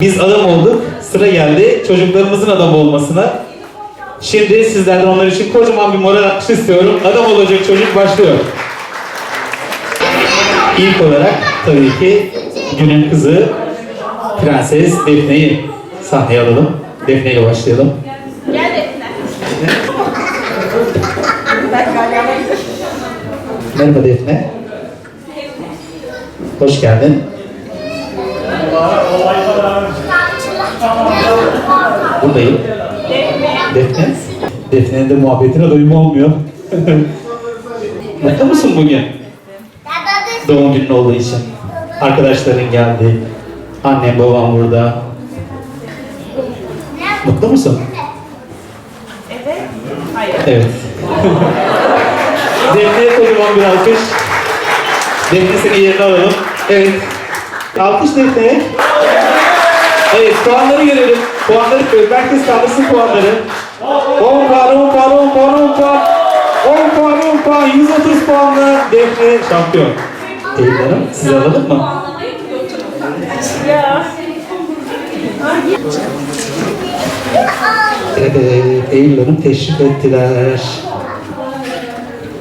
Biz adam olduk. Sıra geldi çocuklarımızın adam olmasına. Şimdi sizlerden onlar için kocaman bir moral alkış istiyorum. Adam olacak çocuk başlıyor. İlk olarak tabii ki günün kızı Prenses Defne'yi sahneye alalım. Defne ile başlayalım. Gel Defne. Merhaba Defne. Hoş geldin. Buradayım. Defne. Defne'nin de muhabbetine doyum olmuyor. Mutlu musun bugün? Doğum günün olduğu için. Arkadaşların geldi. Annem babam burada. Mutlu musun? Evet. Hayır. Evet. Defne'ye kocaman bir alkış. Defne seni yerine alalım. Evet. Alkış Defne'ye. Evet, puanları görelim. Puanları görelim. Herkes kaldırsın puanları. 10 puan, 10 puan, 10 puan, 10 puan. 10 puan, 10 puan, 130 puanla Defne şampiyon. Eylül Hanım, sizi alalım mı? Ya. Evet, Eylül Hanım teşrif ettiler.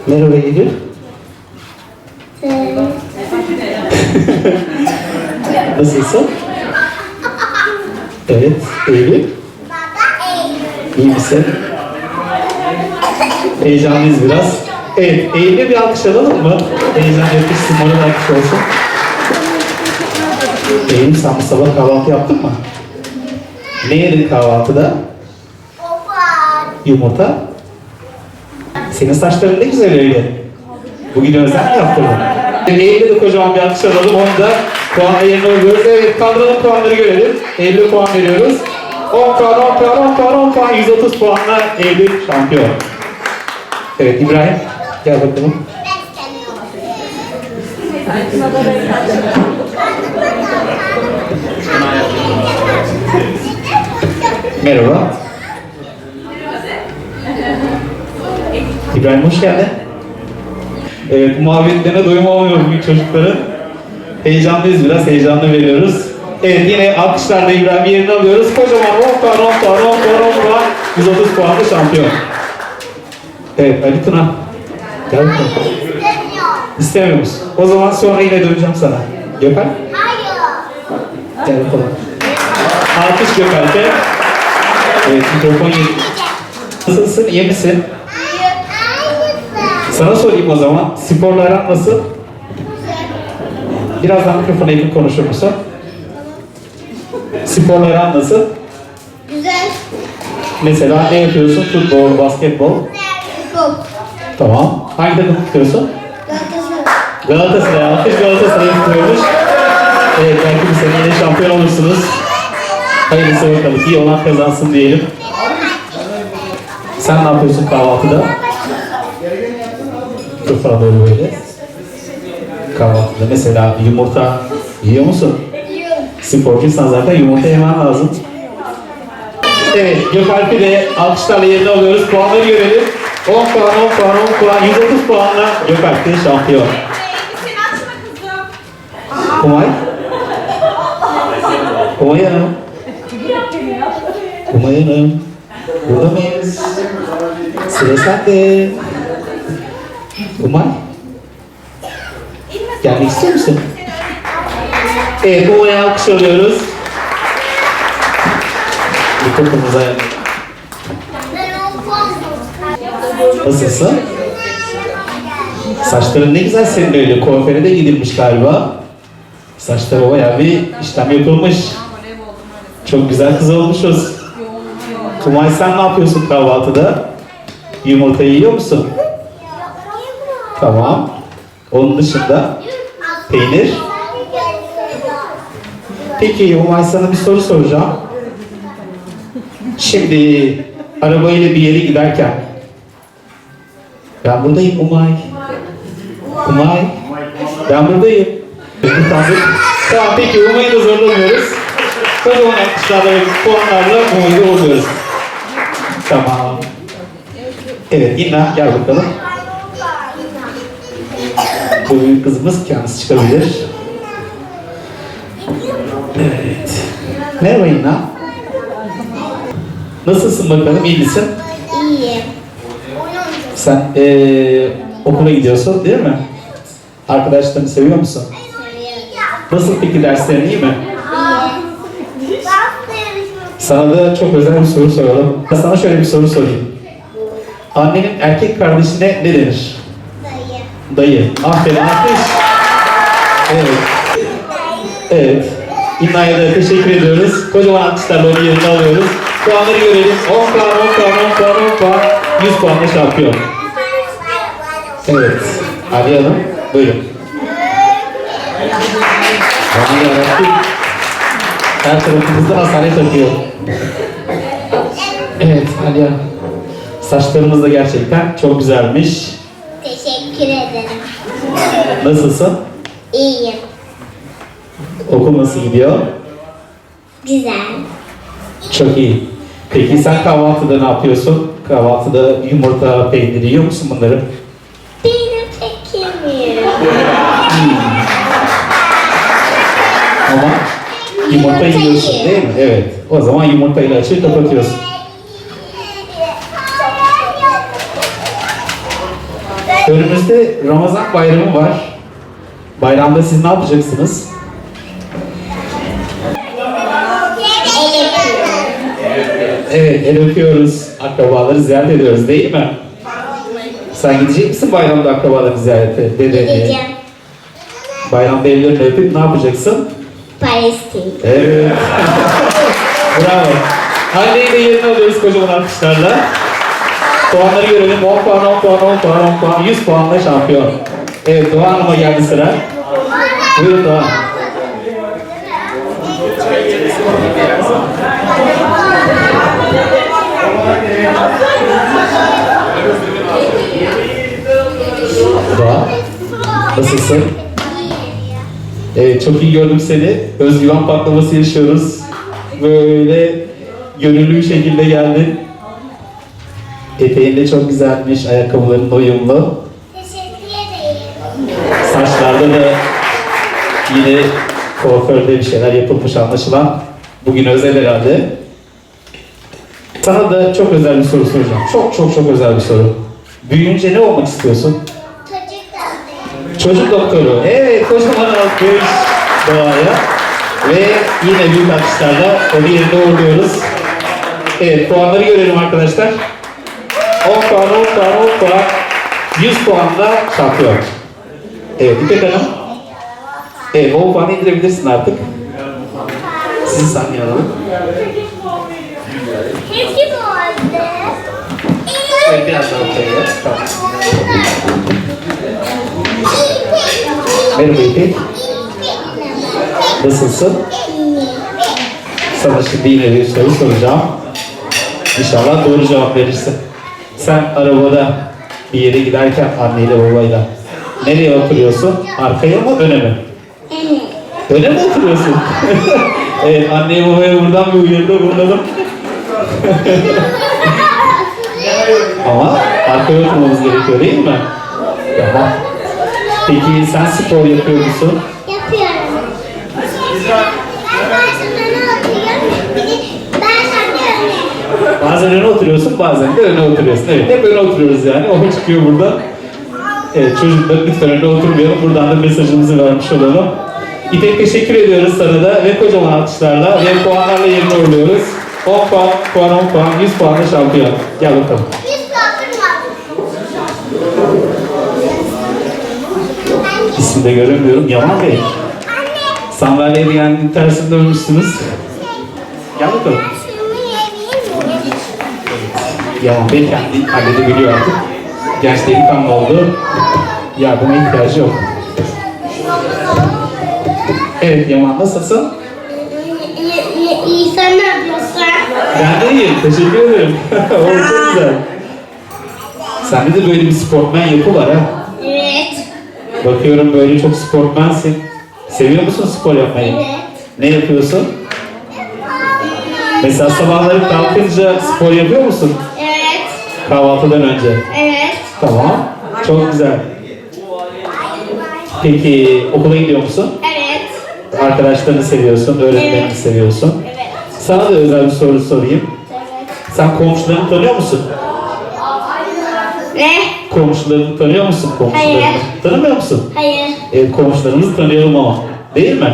Merhaba Eylül. Nasılsın? Evet, Eylül. İyi misin? Heyecanlıyız biraz. Evet, Eylül'e bir alkış alalım mı? Heyecan yapışsın, moral alkış olsun. Eylül sen bu sabah kahvaltı yaptın mı? Ne yedin kahvaltıda? Yumurta. Senin saçların ne güzel öyle. Bugün özel mi yaptırdın? Eylül'e de kocaman bir alkış alalım. Onu da puanla yerine alıyoruz. Evet kaldıralım puanları görelim. Eylül'e puan veriyoruz. 10 puan, 10 puan, 10 puan, 10 puan, 130 puanla Eylül şampiyon. Evet İbrahim gel bakalım. Merhaba. İbrahim hoş geldin. Evet, muhabbetlerine doyum olmuyor bugün çocukların. Heyecanlıyız biraz, heyecanlı veriyoruz. Evet, yine alkışlarla İbrahim yerine alıyoruz. Kocaman 10 puan, 10 puan, 10 puan, 10 puan, 130 puanlı şampiyon. Evet, Ali Tuna. Gel bakalım. İstemiyor musun? O zaman sonra yine döneceğim sana. Gökhan, gel bakalım. Alkış Gökhan'te. Evet, mikrofon yedi. Nasılsın, iyi misin? Sana sorayım o zaman. Sporla aran nasıl? Birazdan mikrofona yakın konuşur musun? Sporla aran nasıl? Güzel. Mesela ne yapıyorsun? Futbol, basketbol. Top. Tamam. Hangi takım tutuyorsun? Galatasaray. Galatasaray. Alkış Galatasaray'ı tutuyormuş. Evet belki bu sene yine şampiyon olursunuz. Hayırlısı bakalım. İyi olan kazansın diyelim. Sen ne yapıyorsun kahvaltıda? Mikrofona doğru böyle. Kahvaltıda mesela yumurta yiyor musun? Yiyorum. Sporcuysan zaten yumurta yemen lazım. Evet, Gökalp'i de alkışlarla yerine alıyoruz. Puanları görelim. 10 puan, 10 puan, 10 puan, 130 puanla şampiyon. Elbiseni açma kızım. Kumay. Kumay Hanım. Kumay Hanım. Burada mıyız? Sıra sende. Kumay. Gelmek istiyor musun? Evet, Kumay'a alkış alıyoruz. Puan Nasılsın? Saçların ne güzel senin öyle. Kuaföre de gidilmiş galiba. Saçları bayağı bir işlem yapılmış. Çok güzel kız olmuşuz. Kumay sen ne yapıyorsun kahvaltıda? Yumurta yiyor musun? Tamam. Onun dışında peynir. Peki Umay sana bir soru soracağım. Şimdi arabayla bir yere giderken ben buradayım Umay. Umay. Ben buradayım. Tamam peki Umay'ı da zorlamıyoruz. Kocaman alkışlarla ve puanlarla Umay'ı da oluyoruz. Tamam. Evet İnna gel bakalım. Bu büyük kızımız kendisi çıkabilir. Evet. Merhaba İnna. Nasılsın bakalım, iyi misin? İyi. Sen eee, okula gidiyorsun değil mi? Arkadaşlarını seviyor musun? Nasıl peki derslerin iyi mi? Sana da çok özel bir soru soralım. Sana şöyle bir soru sorayım. Annenin erkek kardeşine ne denir? Dayı. Aferin alkış. Evet. Evet. İnna'ya da teşekkür ediyoruz. Kocaman alkışlarla onu yerine alıyoruz. Puanları görelim. 10 puan, 10 puan, 10 puan, 10 puan. 100 puanla şampiyon. Evet. Ali Hanım, buyurun. Aman yarabbim. Her tarafımızda hastane takıyor. Evet Ali Hanım. Saçlarımız da gerçekten çok güzelmiş. Teşekkür ederim. Nasılsın? İyiyim. Okul nasıl gidiyor? Güzel. Çok iyi. Peki sen kahvaltıda ne yapıyorsun? Kahvaltıda yumurta, peynir yiyor musun bunları? Benim pek yemiyorum. Ama yumurta Yumurta yiyorsun değil mi? Evet. O zaman yumurtayla açığı kapatıyorsun. Önümüzde Ramazan bayramı var. Bayramda siz ne yapacaksınız? Evet, el öpüyoruz. Akrabaları ziyaret ediyoruz değil mi? Sen gidecek misin bayramda akrabaları ziyarete? Dedeni. Gideceğim. Bayramda ellerini öpüp ne yapacaksın? Palestin. Evet. Bravo. Anneyi de yerine alıyoruz kocaman alkışlarla. Puanları görelim. 10 puan, 10 puan, 10 puan, 10 puan, 100 puanla şampiyon. Evet, Doğan Hanım'a geldi sıra. Buyurun Doğan. Doğan, nasılsın? Evet, çok iyi gördüm seni. Özgüven patlaması yaşıyoruz. Böyle gönüllü bir şekilde geldin. Eteğin de çok güzelmiş, ayakkabıların da uyumlu. Teşekkür ederim. Saçlarda da yine kuaförde bir şeyler yapılmış anlaşılan. Bugün özel herhalde. Sana da çok özel bir soru soracağım. Çok çok çok özel bir soru. Büyüyünce ne olmak istiyorsun? Çocuk Çocuk doktoru. Evet, kocaman alkış Doğa'ya. Ve yine büyük alkışlarla onu yerine uğurluyoruz. Evet, puanları görelim arkadaşlar. 10 puan, 10 puan, 10 puan. 100 puanla şampiyon. Evet, İpek Hanım. Evet, 10 puanı indirebilirsin artık. Sizi sahneye alalım. Hepsi bu. Evet, biraz daha ortaya. Tamam. Merhaba İpek. Nasılsın? Sana şimdi yine bir soru soracağım. İnşallah doğru cevap verirsin. Sen arabada bir yere giderken anneyle babayla nereye oturuyorsun? Arkaya mı öne mi? Öne mi oturuyorsun? evet anneye babaya buradan bir uyarıda bulunalım. Ama arkaya oturmamız gerekiyor değil mi? Tamam. Peki sen spor yapıyor musun? Yapıyorum. Ben bazen öne oturuyorum. Bir de ben sana Bazen öne oturuyorsun, bazen de öne oturuyorsun. Evet, hep öne oturuyoruz yani. O çıkıyor burada. Evet, çocuklar lütfen öne oturmayalım. Buradan da mesajımızı vermiş olalım. İpek teşekkür ediyoruz sana da ve kocaman alkışlarla ve puanlarla yerine uğurluyoruz. 10 puan, puan 10 puan, 100 puanla şampiyon. Gel bakalım. İsmi de göremiyorum. Yaman Bey. Anne. Sandalyeyi yani tersine dönmüşsünüz. Gel bakalım. Şunu yiyebilir miyim? Yaman Bey kendi halledebiliyor artık. Genç delikanlı oldu. Yardıma ihtiyacı yok. Evet Yaman nasılsın? İyi, iyi. Sen ne yapıyorsun? Ben de iyiyim. Teşekkür ederim. o çok güzel. Sende de böyle bir sportmen yapı var ha. Evet. Bakıyorum böyle çok sportmensin. Seviyor musun spor yapmayı? Evet. Ne yapıyorsun? Mesela sabahları kalkınca spor yapıyor musun? Kahvaltıdan önce. Evet. Tamam. Çok güzel. Peki okula gidiyor musun? Evet. Arkadaşlarını seviyorsun, öğretmenini Evet. seviyorsun. Evet. Sana da özel bir soru sorayım. Evet. Sen komşularını tanıyor musun? Ne? Komşularını tanıyor musun komşularını? Hayır. Tanımıyor musun? Hayır. Evet komşularımızı tanıyalım ama. Değil mi?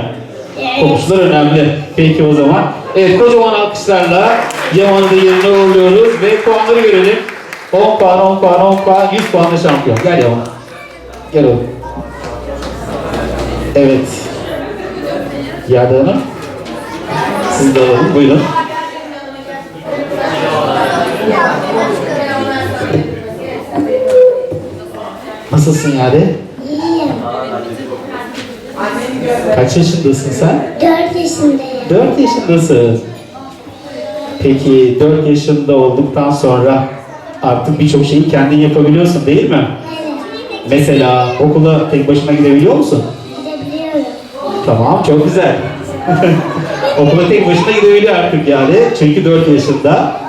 Evet. Komşular önemli. Peki o zaman. Evet kocaman alkışlarla Yaman'ı da yerine uğurluyoruz ve puanları görelim. 10 puan, 10 puan, 10 puan, 100 puanla şampiyon. Gel oğlum. Evet. Yerde Hanım. Siz de alalım. Buyurun. Nasılsın Yade? İyiyim. Kaç yaşındasın sen? Dört yaşındayım. 4 yaşındasın. Peki 4 yaşında olduktan sonra artık birçok şeyi kendin yapabiliyorsun değil mi? Evet. Mesela okula tek başına gidebiliyor musun? Gidebiliyorum. Tamam çok güzel. okula tek başına gidebiliyor artık yani. Çünkü 4 yaşında.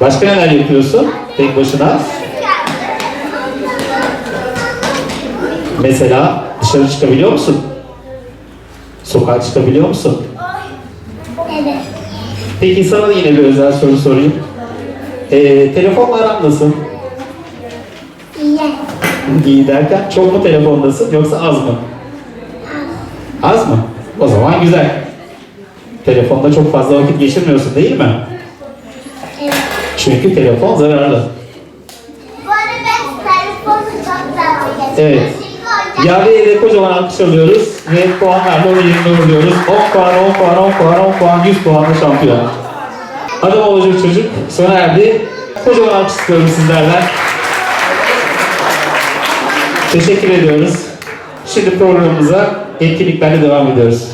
Başka neler yapıyorsun tek başına? Mesela dışarı çıkabiliyor musun? Sokağa çıkabiliyor musun? Evet. Peki sana da yine bir özel soru sorayım. Ee, telefonla aran nasıl? İyi. İyi derken çok mu telefondasın yoksa az mı? Az mı? O zaman güzel. Telefonda çok fazla vakit geçirmiyorsun değil mi? Evet. Çünkü telefon zararlı. Bu arada ben telefonu çok seviyorum. Evet. Yave'ye de kocaman alkış alıyoruz ve puanlarla onu yerine uğurluyoruz. 10 puan, 10 puan, 10 puan, 10 puan, 100 puanla şampiyon. Adam olacak çocuk sona erdi. Kocaman alkış istiyorum sizlerden. Teşekkür ediyoruz. Şimdi programımıza etkinliklerle devam ediyoruz.